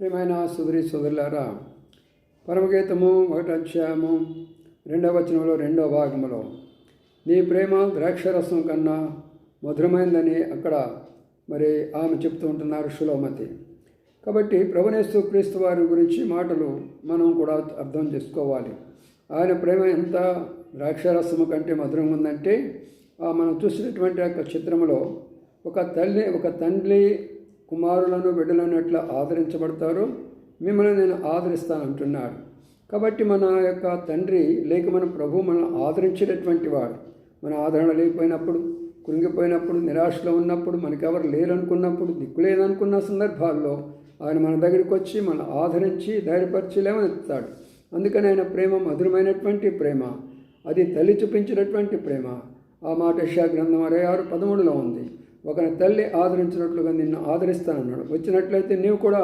ప్రియమైన సుదరి సుదరులారా పరమగీతము ఒకటి అధ్యాయము రెండవ వచనంలో రెండవ భాగంలో నీ ప్రేమ ద్రాక్షరసం కన్నా మధురమైందని అక్కడ మరి ఆమె చెప్తూ ఉంటున్నారు శులోమతి కాబట్టి ప్రభునేస్తు క్రీస్తు వారి గురించి మాటలు మనం కూడా అర్థం చేసుకోవాలి. ఆయన ప్రేమ ఎంత? ద్రాక్షరసము కంటే మధురంగా ఉందంటే ఆ మనం చూసినటువంటి యొక్క చిత్రంలో ఒక తల్లి ఒక తండ్రి కుమారులను బిడ్డలను ఎట్లా ఆదరించబడతారో మిమ్మల్ని నేను ఆదరిస్తానంటున్నాడు. కాబట్టి మన యొక్క తండ్రి లేక మన ప్రభు మనల్ని ఆదరించేటటువంటి వాడు. మన ఆదరణ లేకపోయినప్పుడు కృంగిపోయినప్పుడు నిరాశలో ఉన్నప్పుడు మనకెవరు లేరనుకున్నప్పుడు దిక్కు లేదనుకున్న సందర్భాల్లో ఆయన మన దగ్గరికి వచ్చి మన ఆదరించి ధైర్యపరిచి లేవనెత్తాడు అందుకని ఆయన ప్రేమ మధురమైనటువంటి ప్రేమ అది తల్లి చూపించినటువంటి ప్రేమ. ఆ మాట గ్రంథం అరవై ఆరు పదమూడులో ఉంది. ఒక తల్లి ఆదరించినట్లుగా నిన్ను ఆదరిస్తానన్నాడు. వచ్చినట్లయితే నీవు కూడా